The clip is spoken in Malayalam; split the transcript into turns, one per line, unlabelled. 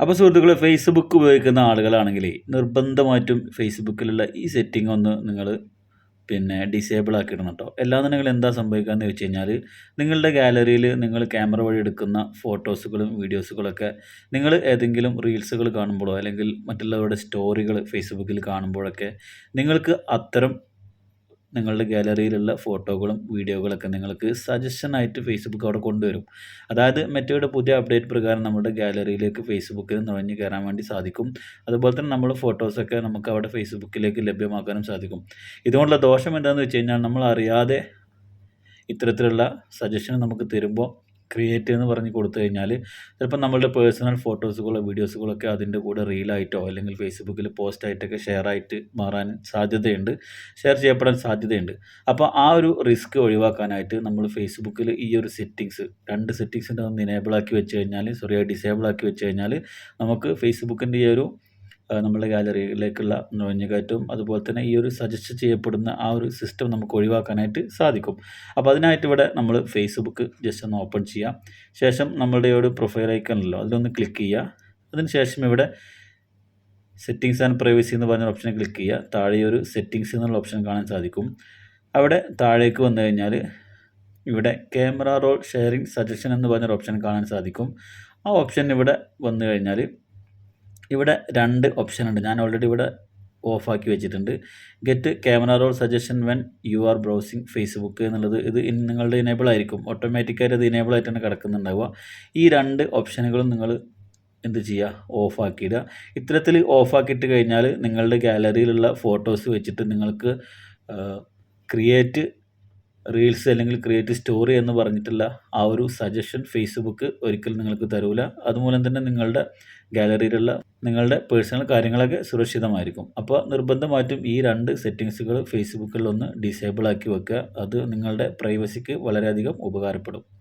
അപ്പോൾ സുഹൃത്തുക്കളെ ഫേസ്ബുക്ക് ഉപയോഗിക്കുന്ന ആളുകളാണെങ്കിൽ നിർബന്ധമായിട്ടും ഫേസ്ബുക്കിലുള്ള ഈ സെറ്റിംഗ് ഒന്ന് നിങ്ങൾ പിന്നെ ഡിസേബിൾ ആക്കിയിടണം കേട്ടോ അല്ലാന്നുണ്ടെങ്കിൽ എന്താ സംഭവിക്കുകയെന്ന് വെച്ച് കഴിഞ്ഞാൽ നിങ്ങളുടെ ഗാലറിയിൽ നിങ്ങൾ ക്യാമറ വഴി എടുക്കുന്ന ഫോട്ടോസുകളും വീഡിയോസുകളൊക്കെ നിങ്ങൾ ഏതെങ്കിലും റീൽസുകൾ കാണുമ്പോഴോ അല്ലെങ്കിൽ മറ്റുള്ളവരുടെ സ്റ്റോറികൾ ഫേസ്ബുക്കിൽ കാണുമ്പോഴൊക്കെ നിങ്ങൾക്ക് അത്തരം നിങ്ങളുടെ ഗാലറിയിലുള്ള ഫോട്ടോകളും വീഡിയോകളൊക്കെ നിങ്ങൾക്ക് സജഷൻ ആയിട്ട് ഫേസ്ബുക്ക് അവിടെ കൊണ്ടുവരും. അതായത് മെറ്റയുടെ പുതിയ അപ്ഡേറ്റ് പ്രകാരം നമ്മുടെ ഗാലറിയിലേക്ക് ഫേസ്ബുക്കിൽ നുഴഞ്ഞു കയറാൻ വേണ്ടി സാധിക്കും. അതുപോലെ തന്നെ നമ്മൾ ഫോട്ടോസൊക്കെ നമുക്ക് അവിടെ ഫേസ്ബുക്കിലേക്ക് ലഭ്യമാക്കാനും സാധിക്കും. ഇതുകൊണ്ടുള്ള ദോഷം എന്താണെന്ന് വെച്ച് കഴിഞ്ഞാൽ നമ്മൾ അറിയാതെ ഇത്തരത്തിലുള്ള സജഷൻ നമുക്ക് തരുമ്പോൾ ക്രിയേറ്റ് എന്ന് പറഞ്ഞ് കൊടുത്തു കഴിഞ്ഞാൽ ചിലപ്പോൾ നമ്മളുടെ പേഴ്സണൽ ഫോട്ടോസുകളോ വീഡിയോസുകളൊക്കെ അതിന്റെ കൂടെ റീലായിട്ടോ അല്ലെങ്കിൽ ഫേസ്ബുക്കിൽ പോസ്റ്റായിട്ടൊക്കെ ഷെയർ ആയിട്ട് മാറാൻ സാധ്യതയുണ്ട്. ഷെയർ ചെയ്യപ്പെടാൻ സാധ്യതയുണ്ട്. അപ്പോൾ ആ ഒരു റിസ്ക് ഒഴിവാക്കാനായിട്ട് നമ്മൾ ഫേസ്ബുക്കിൽ ഈ ഒരു സെറ്റിങ്സ് രണ്ട് സെറ്റിങ്സിന്റെ ഒന്ന് ഇനേബിൾ ആക്കി വെച്ച് കഴിഞ്ഞാൽ സോറി ഡിസേബിൾ ആക്കി വെച്ച് കഴിഞ്ഞാൽ നമുക്ക് ഫേസ്ബുക്കിന്റെ ഈ ഒരു നമ്മുടെ ഗാലറിയിലേക്കുള്ള നുഴഞ്ഞുകയറ്റവും അതുപോലെ തന്നെ ഈ ഒരു സജസ്റ്റ് ചെയ്യപ്പെടുന്ന ആ ഒരു സിസ്റ്റം നമുക്ക് ഒഴിവാക്കാനായിട്ട് സാധിക്കും. അപ്പോൾ അതിനായിട്ട് ഇവിടെ നമ്മൾ ഫേസ്ബുക്ക് ജസ്റ്റ് ഒന്ന് ഓപ്പൺ ചെയ്യാം. ശേഷം നമ്മളുടെ ഒരു പ്രൊഫൈൽ ഐക്കണല്ലോ അതിലൊന്ന് ക്ലിക്ക് ചെയ്യുക ശേഷം ഇവിടെ സെറ്റിങ്സ് ആൻഡ് പ്രൈവസി എന്ന് പറഞ്ഞ ഓപ്ഷനെ ക്ലിക്ക് ചെയ്യുക താഴെ ഒരു സെറ്റിങ്സ് എന്നുള്ള ഓപ്ഷൻ കാണാൻ സാധിക്കും. അവിടെ താഴേക്ക് വന്നു കഴിഞ്ഞാൽ ഇവിടെ ക്യാമറ റോൾ ഷെയറിംഗ് സജഷൻ എന്ന് പറഞ്ഞൊരു ഓപ്ഷൻ കാണാൻ സാധിക്കും. ആ ഓപ്ഷൻ ഇവിടെ വന്നു കഴിഞ്ഞാൽ ഇവിടെ രണ്ട് ഓപ്ഷൻ ഉണ്ട്. ഞാൻ ഓൾറെഡി ഇവിടെ ഓഫാക്കി വെച്ചിട്ടുണ്ട്. Get camera roll suggestion when you are browsing Facebook എന്നുള്ളത് ഇത് നിങ്ങളുടെ ഇനേബിൾ ആയിരിക്കും. ഓട്ടോമാറ്റിക്കായിട്ട് അത് ഇനേബിൾ ആയിട്ടാണ് കിടക്കുന്നുണ്ടാവുക. ഈ രണ്ട് ഓപ്ഷനുകളും നിങ്ങൾ എന്ത് ചെയ്യുക? ഓഫാക്കിയിടുക ഇത്തരത്തിൽ ഓഫാക്കിയിട്ട് കഴിഞ്ഞാൽ നിങ്ങളുടെ ഗാലറിയിലുള്ള ഫോട്ടോസ് വെച്ചിട്ട് നിങ്ങൾക്ക് ക്രിയേറ്റ് റീൽസ് അല്ലെങ്കിൽ ക്രിയേറ്റ് സ്റ്റോറി എന്ന് പറഞ്ഞിട്ടുള്ള ആ ഒരു സജഷൻ ഫേസ്ബുക്ക് ഒരിക്കലും നിങ്ങൾക്ക് തരൂല. അതുമൂലം തന്നെ നിങ്ങളുടെ ഗാലറിയിലുള്ള നിങ്ങളുടെ പേഴ്സണൽ കാര്യങ്ങളൊക്കെ സുരക്ഷിതമായിരിക്കും. അപ്പോൾ നിർബന്ധമായിട്ടും ഈ രണ്ട് സെറ്റിങ്സുകൾ ഫേസ്ബുക്കിൽ ഒന്ന് ഡിസേബിൾ ആക്കി വെക്കുക. അത് നിങ്ങളുടെ പ്രൈവസിക്ക് വളരെയധികം ഉപകാരപ്പെടും.